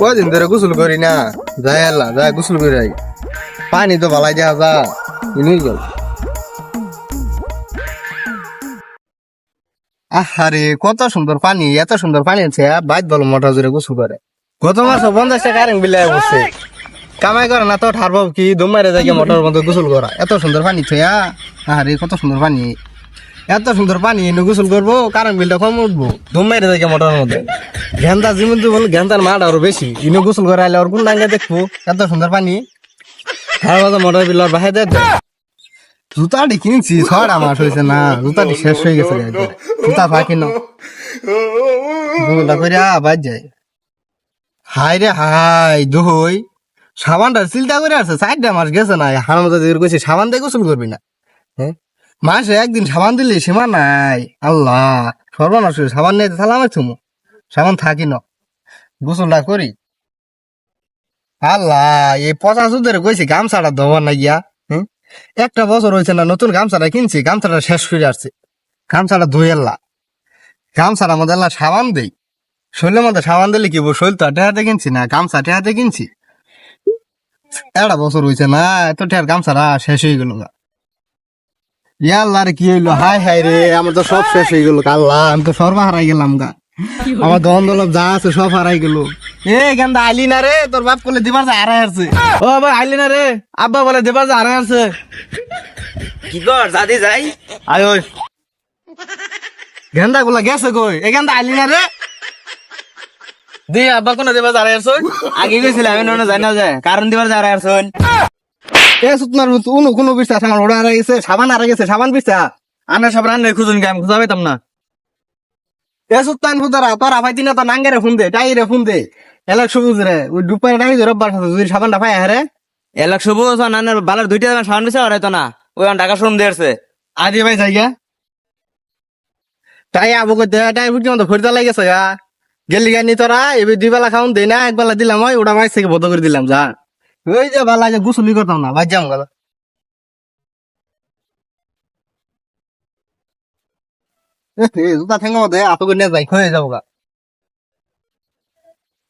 কদিন ধরে গোসল করি না? যাই আল্লাহ যাই গোসল করি আই পানি তো ভালাই দেওয়া যা ইনুই গেল। আহারে কত সুন্দর পানি, এত সুন্দর পানি আছে বাইত বলো মোটর জোরে গোসল করে গত মাসে পঞ্চাশ টাকা কারেন্ট বিলে বসছে কামাই করে না তো ঠারব কি দুমারে যাই মোটর মধ্যে গোসল করা এত সুন্দর পানি ছয়া আহারে কত সুন্দর পানি। এত সুন্দর পানি এনে গোসল করব, কারেন্ট বিলটা কম উঠবো। দুমারে যাই মোটরের মধ্যে। গেন্দা যেমন তো বল গেন্দার মাঠ আরও বেশি। ইনো গোসল করে আইলে কোন ডাঙ্গা দেখব, এত সুন্দর পানি। বাজার মোটর বিল দেয় জুতাটি কিনছি ছড়া মাস হয়েছে না, জুতাটি শেষ হয়ে গেছে জুতা ফাঁকি না করে যায়। হাই রে হাই দোহই। সাবানটা চিন্তা করে আছে চারটা মাস গেছে না হার মতো যদি কইছে, সাবান দিয়ে গোসল করবি না। হ্যাঁ মাসে একদিন সাবান দিলে সীমা নাই। আল্লাহ, সর্বনাশ। সাবান নিয়ে তাহলে আমার থুমু সাবান থাকি না। গোসলটা করি। আল্লাহ, এই পচা সুদের কইছি গামছাটা দেবো না গিয়া একটা বছর হয়েছে না নতুন গামছাটা কিনছি, গামছাটা শেষ করে আসছে। গামছাটা ধুয়ে এল্লা গামছাটা মধ্যে আল্লাহ সাবান দেই। শরীরের মধ্যে সাবান দিলে কি শরীর তো টেহাতে কিনছি না, গামছা টেহাতে কিনছি। একটা বছর হয়েছে না, এত টেহার গামছাটা শেষ হয়ে গেল গা। ইয়া আল্লাহ কি হইল? হাই হাই রে আমার তো সব শেষ হয়ে গেল। আল্লাহ আমি তো সর্ব হারাই গেলাম গা। আমার দলব যা আছে সব হারাই গেল। এ গেন্দা আইলি না রে তোর বাপ করলে দিবার যা হারাই আসছে ও ভাই আইলি না রে আব্বা বলে দেবার যে আড়াই আছে কি কর দাদি যাই। আয় ওই। গেন্দা গুলা গেছে কই? এ গেন্দা আইলি না রে। দি আব্বা কোন দেবার যে আছে আগে গেছিলাম আমি জানা যায়। কারণ দিবার যা শোন এ সুতনার কোনো গেছে সাবান গেছে সাবান সব রান্না খুঁজুন আমি না। এ ভাই দিনা তো নাঙ্গেরে ফোন দে ফোন দে। এলাক সবুজ রে ওই ডুপাই টাই ধরে বাস যদি সাবানটা পাই হ্যাঁ রে এলাক সবুজ নানার বালার দুইটা দিছে আর হয়তো না। ওই টাকা শোরুম দিয়েছে আদি ভাই জায়গা তাই আবু কই দে মতো ফরিদা লাগেছে গা। গেলি গানি তোরা এবার দুই বেলা খাওন দেই না এক বেলা দিলাম ওই ওটা মাইস থেকে বন্ধ করে দিলাম যা। ওই যে বেলা যে গুসলি করতাম না ভাই যাম গেল। জুতা ঠেঙ্গা মধ্যে আতো করে যাই হয়ে যাব গা।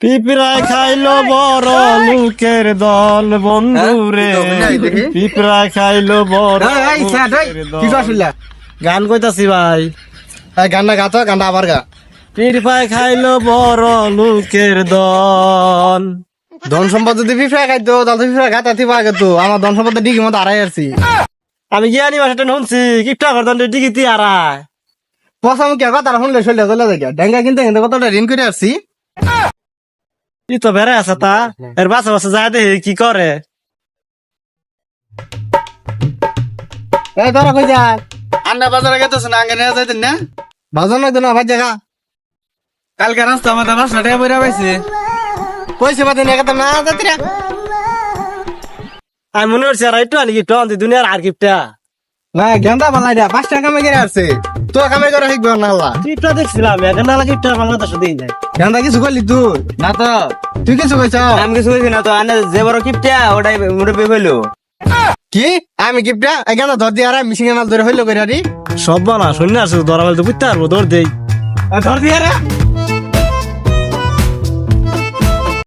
পিঁপড়ায় খাইলো বড় লোকের দল বন্ধু রে। হ্যাঁ, দেখি? পিঁপড়ায় খাইলো বড় গান কইতাছি ভাই। এই গানটা গাতো গানটা আবার গা। পিঁপড়ায় খাইলো বড় লোকের দল। ধন সম্পদ যদি ফিফরা খাইতো তাহলে ফিফরা খাতা থিবা তো। আমার ধন সম্পদ ডিগি মতো আড়াই আসছি আমি জ্ঞানী ভাষাটা শুনছি? কিপটা করতাম ডিগিতি আরায় পয়সা মুখে কথা শুনলে চলে চলে যায় ডেঙ্গা কিনতে কিনতে কতটা ঋণ করে আসছি ই তো বেড়ে আছে তা। এর বাসা বাসা যায় দেখি কি করে। এই তোরা কই যা আন্না বাজারে গেতেছ না আঙ্গে নিয়ে যাইতেন না? বাজার নয় তো না ভাই জায়গা কালকে রাস্তা আমাদের বাসাটা বইরা পাইছে। পয়সা পাতি না আমি মনে করছি আর একটু আনি আনতে দুনিয়ার আর গিফটটা না গেন্দা বালাই পাঁচ টাকা আসছে তো কামে করে শিখবে না আল্লাহ দেখছিলাম এখন না যায় গেন্দা কিছু করলি তুই? না তো তুই কিছু কইছ? আমি কিছু কইছি না তো আনে যে বড় কিপটা ওটাই মুরব্বী হইল। কি? আমি এই গেন্দা ধর দিয়ে আর মিশিং মাল ধরে হইল করে আরি সব বানা শূন্য আছে ধরা বলতে বুঝতে পারব দৌড় দেই। ধর দিয়ে রে